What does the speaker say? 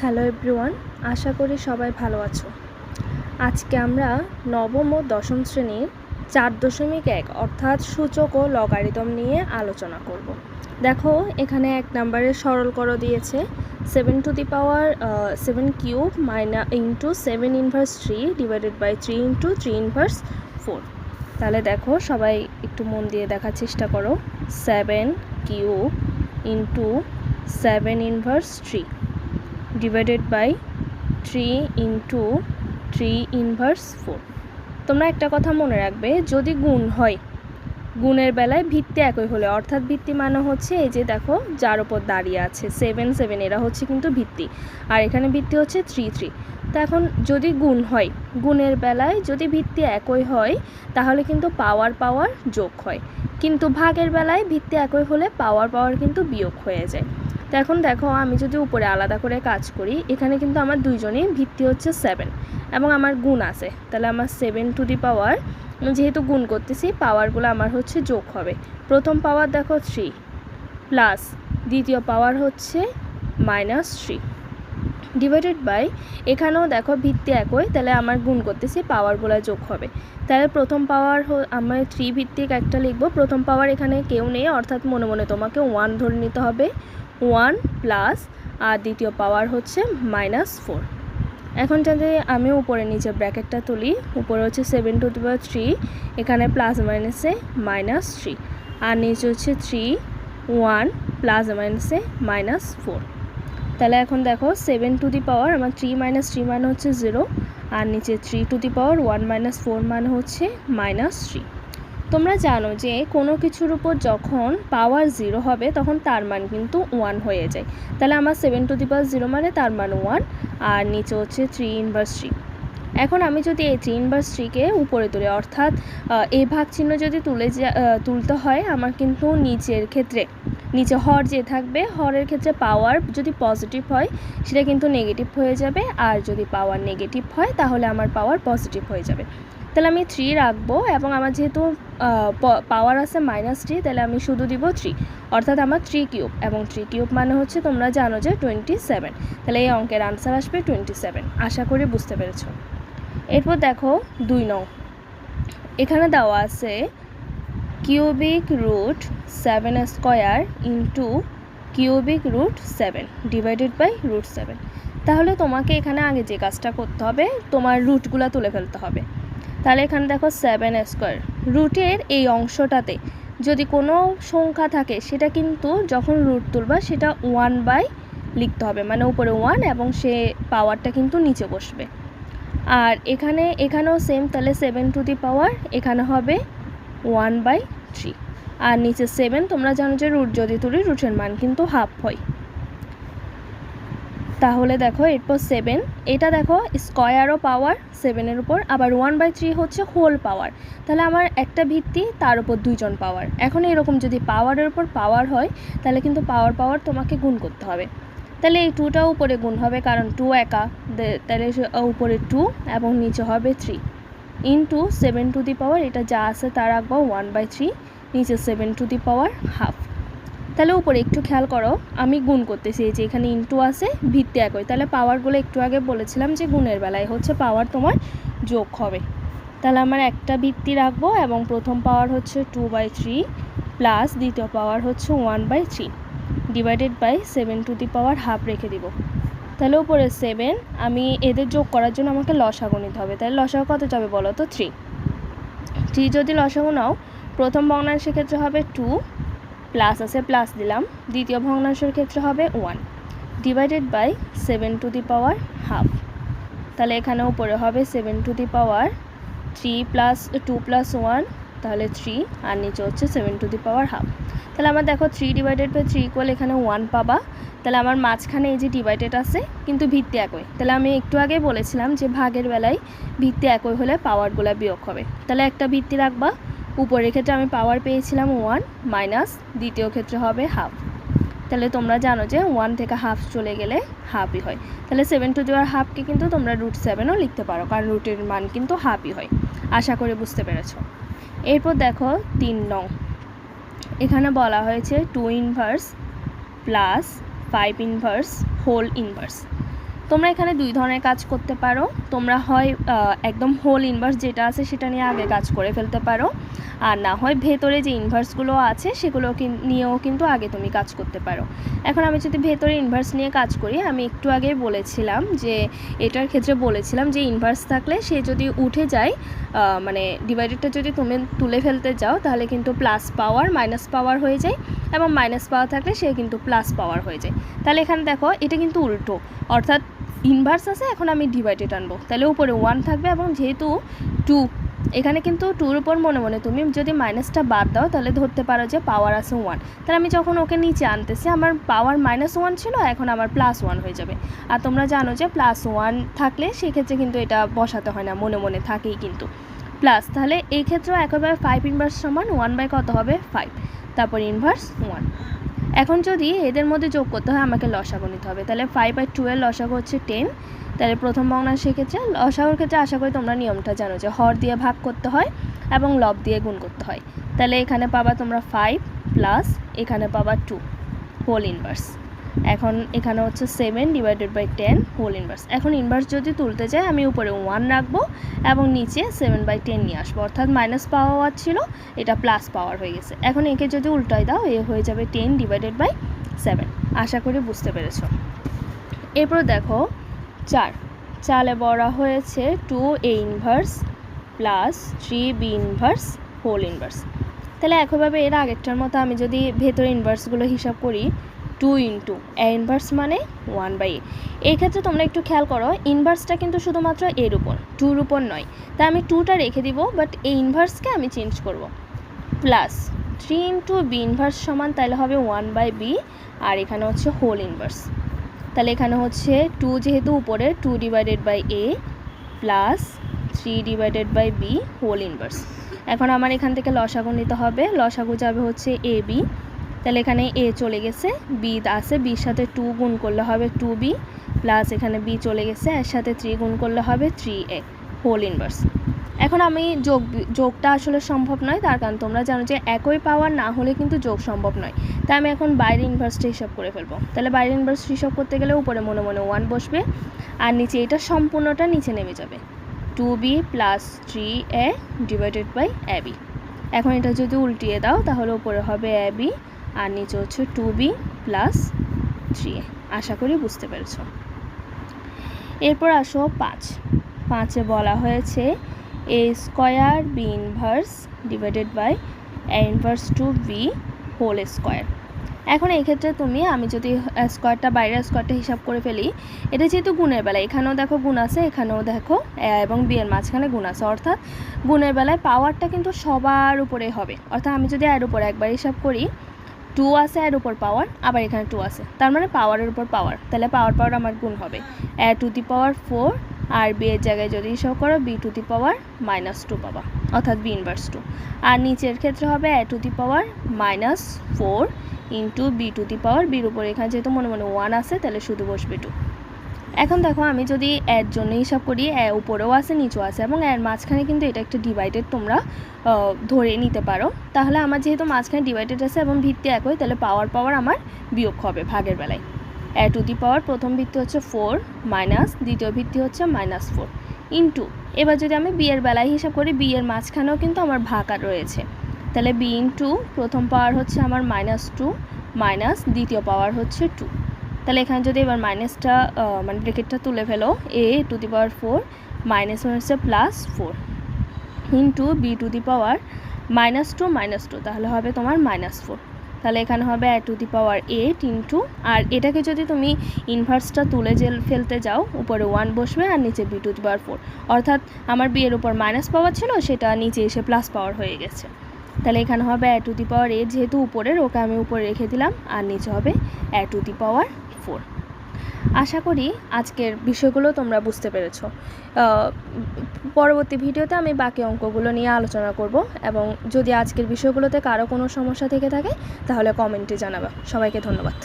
Hello everyone, আশা করি সবাই ভালো আছো। আজকে আমরা নবম ও দশম শ্রেণির চার দশমিক এক অর্থাৎ সূচক ও লগারিদম নিয়ে আলোচনা করব। দেখো, এখানে এক নম্বরে সরল করো দিয়েছে seven to the power seven cube minus into seven inverse three divided by three into three inverse four তাহলে দেখো, সবাই একটু মন দিয়ে দেখার চেষ্টা করো। Seven cube into seven inverse three divided by three into three inverse four তোমরা একটা কথা মনে রাখবে, যদি গুণ হয়, গুণের বেলায় ভিত্তি একই হলে, অর্থাৎ ভিত্তি মানে হচ্ছে এই যে দেখো, যার ওপর দাঁড়িয়ে আছে সেভেন সেভেন এরা হচ্ছে কিন্তু ভিত্তি, আর এখানে ভিত্তি হচ্ছে থ্রি থ্রি তো এখন যদি গুণ হয়, গুণের বেলায় যদি ভিত্তি একই হয়, তাহলে কিন্তু পাওয়ার পাওয়ার যোগ হয়। কিন্তু ভাগের বেলায় ভিত্তি একই হলে পাওয়ার পাওয়ার কিন্তু বিয়োগ হয়ে যায়। তো এখন দেখো, আমি যদি উপরে আলাদা করে কাজ করি, এখানে কিন্তু আমার দুইজনই ভিত্তি হচ্ছে সেভেন এবং আমার গুণ আছে। তাহলে আমার সেভেন টু দি পাওয়ার যেহেতু গুণ করতেছি পাওয়ারগুলো আমার হচ্ছে যোগ হবে। প্রথম পাওয়ার দেখো থ্রি প্লাস দ্বিতীয় পাওয়ার হচ্ছে মাইনাস থ্রি ডিভাইডেড বাই এখানেও দেখো ভিত্তি একই, তাহলে আমার গুণ করতেছি পাওয়ারগুলো যোগ হবে। তাহলে প্রথম পাওয়ার আমার থ্রি ভিত্তিক একটা লিখব। প্রথম পাওয়ার এখানে কেউ নেই, অর্থাৎ মনে মনে তোমাকে ওয়ান ধরে নিতে হবে। ওয়ান প্লাস আর দ্বিতীয় পাওয়ার হচ্ছে মাইনাস ফোর। এখন যদি আমি উপরে নিচে ব্র্যাকেটটা তুলি, উপরে হচ্ছে সেভেন টু পাওয়ার থ্রি, এখানে প্লাস মাইনাসে মাইনাস থ্রি, আর নিচে হচ্ছে থ্রি, ওয়ান প্লাস মাইনাসে মাইনাস ফোর। তাহলে এখন দেখো সেভেন টু দি পাওয়ার আমার থ্রি মাইনাস থ্রি মানে হচ্ছে জিরো, আর নিচে three to the power one minus four মানে হচ্ছে মাইনাস থ্রি। তোমরা জানো যে কোনো কিছুর উপর যখন পাওয়ার জিরো হবে, তখন তার মান কিন্তু ওয়ান হয়ে যায়। তাহলে আমার seven to the power zero মানে তার মান ওয়ান আর নিচে হচ্ছে থ্রি ইনভার্স থ্রি এখন আমি যদি এই থ্রি ইনভার্স থ্রিকে উপরে তুলি, অর্থাৎ এই ভাগ চিহ্ন যদি তুলে যা তুলতে হয়, আমার কিন্তু নিচের ক্ষেত্রে, নিচে হর যে থাকবে, হরের ক্ষেত্রে পাওয়ার যদি পজিটিভ হয়, সেটা কিন্তু নেগেটিভ হয়ে যাবে, আর যদি পাওয়ার নেগেটিভ হয়, তাহলে আমার পাওয়ার পজিটিভ হয়ে যাবে। তাহলে আমি থ্রি রাখব এবং আমার যেহেতু পাওয়ার আছে মাইনাস থ্রি তাহলে আমি শুধু দিব থ্রি অর্থাৎ আমার থ্রি কিউব এবং থ্রি কিউব মানে হচ্ছে তোমরা জানো যে টোয়েন্টি সেভেন তাহলে এই অঙ্কের আনসার আসবে টোয়েন্টি সেভেন আশা করি বুঝতে পেরেছ। এরপর দেখো দুই নং। এখানে দেওয়া আছে cubic root seven square into cubic root seven divided by root seven তাহলে তোমাকে এখানে আগে যে কাজটা করতে হবে, তোমার রুটগুলো তুলে ফেলতে হবে। তাহলে এখানে দেখো সেভেন স্কোয়ার রুটের এই অংশটাতে যদি কোনো সংখ্যা থাকে, সেটা কিন্তু যখন রুট তুলবা, সেটা ওয়ান বাই লিখতে হবে। মানে উপরে ওয়ান এবং সে পাওয়ারটা কিন্তু নিচে বসবে। আর এখানে, এখানেও সেম তাহলে সেভেন টু দি পাওয়ার এখানে হবে ওয়ান বাই থ্রি আর নিচে সেভেন তোমরা জানো যে রুট যদি তুলি রুটের মান কিন্তু হাফ হয়। তাহলে দেখো, এরপর সেভেন এটা দেখো স্কোয়ারও পাওয়ার সেভেনের উপর। আবার ওয়ান বাই থ্রি হচ্ছে হোল পাওয়ার তাহলে আমার একটা ভিত্তি, তার উপর দুইজন পাওয়ার এখন এরকম যদি পাওয়ারের উপর পাওয়ার হয়, তাহলে কিন্তু পাওয়ার পাওয়ার তোমাকে গুণ করতে হবে। তাহলে এই টুটা উপরে গুণ হবে, কারণ টু একা। তাহলে উপরে টু এবং নিচে হবে three into seven to the power এটা যা আছে তার রাখব ওয়ান বাই থ্রি নিচে seven to the power half তাহলে উপরে একটু খেয়াল করো, আমি গুণ করতেছি যে এখানে ইন্টু আছে, ভিত্তি একই। তাহলে পাওয়ারগুলো একটু আগে বলেছিলাম যে গুণের বেলায়, হচ্ছে পাওয়ার তোমার যোগ হবে। তাহলে আমার একটা ভিত্তি রাখব এবং প্রথম পাওয়ার হচ্ছে টু বাই থ্রি প্লাস দ্বিতীয় পাওয়ার হচ্ছে one by three divided by seven to the power half রেখে দিব। তাহলে উপরে সেভেন আমি এদের যোগ করার জন্য আমাকে লসাগু নিতে হবে। তাহলে লসাগু কত যাবে বলো তো? থ্রি থ্রি যদি লসাগু নাও, প্রথম ভগ্নাংশের ক্ষেত্রে হবে টু প্লাস আছে, প্লাস দিলাম। দ্বিতীয় ভগ্নাংশের ক্ষেত্রে হবে one divided by seven to the power half তাহলে এখানে উপরে হবে seven to the power three plus two plus one তাহলে থ্রি আর নিচে হচ্ছে seven to the power half তাহলে আমার দেখো three divided by three equal এখানে ওয়ান পাবা। তাহলে আমার মাঝখানে এই যে ডিভাইডেড আছে, কিন্তু ভিত্তি একই। তাহলে আমি একটু আগে বলেছিলাম যে ভাগের বেলায় ভিত্তি একই হলে পাওয়ারগুলো বিয়োগ হবে। তাহলে একটা ভিত্তি রাখবা। উপরের ক্ষেত্রে আমি পাওয়ার পেয়েছিলাম ওয়ান মাইনাস দ্বিতীয় ক্ষেত্রে হবে হাফ তাহলে তোমরা জানো যে ওয়ান থেকে হাফ চলে গেলে হাফই হয়। তাহলে সেভেন টু দেওয়ার হাফকে কিন্তু তোমরা রুট সেভেনও লিখতে পারো, কারণ রুটের মান কিন্তু হাফই হয়। আশা করে বুঝতে পেরেছ। এরপর দেখো তিন নং। এখানে বলা হয়েছে two inverse plus five inverse whole inverse তোমরা এখানে দুই ধরনের কাজ করতে পারো। তোমরা হয় একদম হোল ইনভার্স যেটা আছে সেটা নিয়ে আগে কাজ করে ফেলতে পারো। আর না হয় ভেতরে যে ইনভার্সগুলো আছে সেগুলো নিয়েও কিন্তু আগে তুমি কাজ করতে পারো। এখন আমি যদি ভেতরে ইনভার্স নিয়ে কাজ করি, আমি একটু আগে বলেছিলাম যে, এটার ক্ষেত্রে বলেছিলাম যে ইনভার্স থাকলে সে যদি উঠে যায় মানে ডিভাইডেডটা যদি তুমি তুলে ফেলতে যাও তাহলে কিন্তু প্লাস পাওয়ার মাইনাস পাওয়ার হয়ে যায় এবং মাইনাস পাওয়ার থাকলে সে কিন্তু প্লাস পাওয়ার হয়ে যায়। তাহলে এখানে দেখো, এটা কিন্তু উল্টো। অর্থাৎ ইনভার্স আছে, এখন আমি ডিভাইডেড আনব। তাহলে উপরে ওয়ান থাকবে এবং যেহেতু টু এখানে কিন্তু টুর উপর মনে মনে তুমি যদি মাইনাসটা বাদ দাও, তাহলে ধরতে পারো যে পাওয়ার আছে ওয়ান তাহলে আমি যখন ওকে নিচে আনতেছি, আমার পাওয়ার মাইনাস ওয়ান ছিল, এখন আমার প্লাস ওয়ান হয়ে যাবে। আর তোমরা জানো যে প্লাস ওয়ান থাকলে সেক্ষেত্রে কিন্তু এটা বসাতে হয় না, মনে মনে থাকেই কিন্তু। প্লাস তাহলে এই ক্ষেত্রেও একইভাবে ফাইভ ইনভার্স সমান ওয়ান বাই কত হবে? ফাইভ তারপর ইনভার্স ওয়ান এখন যদি এদের মধ্যে যোগ করতে হয়, আমাকে লসাগু নিতে হবে। তাহলে ফাইভ আর টুয়েলভ লসাগু হচ্ছে টেন তাহলে প্রথম ভগ্নাংশ সেক্ষেত্রে লসাগুর ক্ষেত্রে আশা করি তোমরা নিয়মটা জানো যে হর দিয়ে ভাগ করতে হয় এবং লব দিয়ে গুণ করতে হয়। তাহলে এখানে পাবা তোমরা ফাইভ প্লাস এখানে পাবা টু হোল ইনভার্স এখন এখানে হচ্ছে seven divided by ten whole inverse এখন ইনভার্স যদি তুলতে চাই আমি উপরে ওয়ান রাখব এবং নিচে সেভেন বাই টেন নিয়ে আসব। অর্থাৎ মাইনাস পাওয়ার ছিল, এটা প্লাস পাওয়ার হয়ে গেছে। এখন একে যদি উল্টাই দাও, এ হয়ে যাবে টেন ডিভাইডেড বাই সেভেন আশা করি বুঝতে পেরেছ। এরপর দেখো, চার। চালে বড়া হয়েছে two A inverse plus three B inverse whole inverse তাহলে একইভাবে এর আগেরটার মতো আমি যদি ভেতরে ইনভার্সগুলো হিসাব করি টু ইন্টু ইনভার্স মানে ওয়ান বাই এ এই ক্ষেত্রে তোমরা একটু খেয়াল করো ইনভার্সটা কিন্তু শুধুমাত্র এর উপর টুর উপর নয়। তাই আমি টুটা রেখে দিব বাট এই ইনভার্সকে আমি চেঞ্জ করব। Plus three into B inverse সমান তাহলে হবে ওয়ান বাই বি আর এখানে হচ্ছে হোল ইনভার্স তাহলে এখানে হচ্ছে টু যেহেতু উপরে two divided by A plus three divided by B whole inverse এখন আমার এখান থেকে লসাগু নিতে হবে, লসাগু যাবে হচ্ছে এ বি তাহলে এখানে এ চলে গেছে বি আছে বির সাথে টু গুণ করলে হবে টু বি প্লাস এখানে বি চলে গেছে, এর সাথে থ্রি গুণ করলে হবে থ্রি এ হোল ইনভার্স এখন আমি যোগ যোগটা আসলে সম্ভব নয়, তার কারণ তোমরা জানো যে একই পাওয়ার না হলে কিন্তু যোগ সম্ভব নয়। তাই আমি এখন বাইরে ইনভার্সটা হিসাব করে ফেলব। তাহলে বাইরে ইনভার্স হিসাব করতে গেলে উপরে মনে মনে ওয়ান বসবে, আর নিচে এটা সম্পূর্ণটা নিচে নেমে যাবে। Two B plus three A divided by A B এখন এটা যদি উল্টিয়ে দাও, তাহলে উপরে হবে এ বি আর নিচে হচ্ছে টু বি প্লাস থ্রি। আশা করি বুঝতে পেরেছ। এরপর আসো পাঁচ। পাঁচে বলা হয়েছে A square B inverse divided by A inverse two B whole square. এখন এই ক্ষেত্রে তুমি, আমি যদি স্কোয়ারটা বাইরের স্কোয়ারটা হিসাব করে ফেলি, এটা যেহেতু গুণের বেলায় এখানেও দেখো গুণ আছে, এখানেও দেখো এবং বি এর মাঝখানে গুণ আছে। অর্থাৎ গুণের বেলায় পাওয়ারটা কিন্তু সবার উপরে হবে। অর্থাৎ আমি যদি এর উপরে একবার হিসাব করি টু আছে এর উপর পাওয়ার আবার এখানে টু আছে। তার মানে পাওয়ারের উপর পাওয়ার তাহলে পাওয়ার পাওয়ার আমার গুণ হবে। A to the power four R B এর জায়গায় যদি হিসাব করো B to the power minus two পাবা। অর্থাৎ বি ইনভার্স টু আর নিচের ক্ষেত্রে হবে A to the power minus four into B to the power বির উপর। এখানে যেহেতু মনে মনে ওয়ান আছে, তাহলে শুধু বসবে টু এখন দেখো, আমি যদি এর জন্য হিসাব করি উপরেও আছে, নিচেও আছে, এবং এর মাঝখানে কিন্তু এটা একটা ডিভাইডেড তোমরা ধরে নিতে পারো। তাহলে আমার যেহেতু মাঝখানে ডিভাইডেড আছে এবং ভিত্তি একই, তাহলে পাওয়ার পাওয়ার আমার বিয়োগ হবে ভাগের বেলায়। এ টু দি পাওয়ার প্রথম ভিত্তি হচ্ছে ফোর মাইনাস দ্বিতীয় ভিত্তি হচ্ছে মাইনাস ফোর ইন্টু এবার যদি আমি বিয়ের বেলায় হিসাব করি বিয়ের মাঝখানেও কিন্তু আমার ভাগ আর রয়েছে। তাহলে বি ইন্টু প্রথম পাওয়ার হচ্ছে আমার মাইনাস টু মাইনাস দ্বিতীয় পাওয়ার হচ্ছে টু তাহলে এখানে যদি এবার মাইনাসটা মানে ব্রেকেটটা তুলে ফেলো A to the power four minus one হচ্ছে plus four into B to the power minus two minus two তাহলে হবে তোমার মাইনাস ফোর তাহলে এখানে হবে to the power eight into আর এটাকে যদি তুমি ইনভার্সটা তুলে ফেলতে যাও, উপরে ওয়ান বসবে আর নিচে B to the power four অর্থাৎ আমার বি এর উপর মাইনাস পাওয়ার ছিল, সেটা নিচে এসে প্লাস পাওয়ার হয়ে গেছে। তাহলে এখানে হবে টু দি পাওয়ার এইট যেহেতু উপরের, ওকে আমি উপরে রেখে দিলাম, আর নিচে হবে টু দি পাওয়ার ফোর। আশা করি আজকের বিষয়গুলো তোমরা বুঝতে পেরেছ। পরবর্তী ভিডিওতে আমি বাকি অঙ্কগুলো নিয়ে আলোচনা করব এবং যদি আজকের বিষয়গুলোতে কারও কোনো সমস্যা থেকে থাকে, তাহলে কমেন্টে জানাবা। সবাইকে ধন্যবাদ।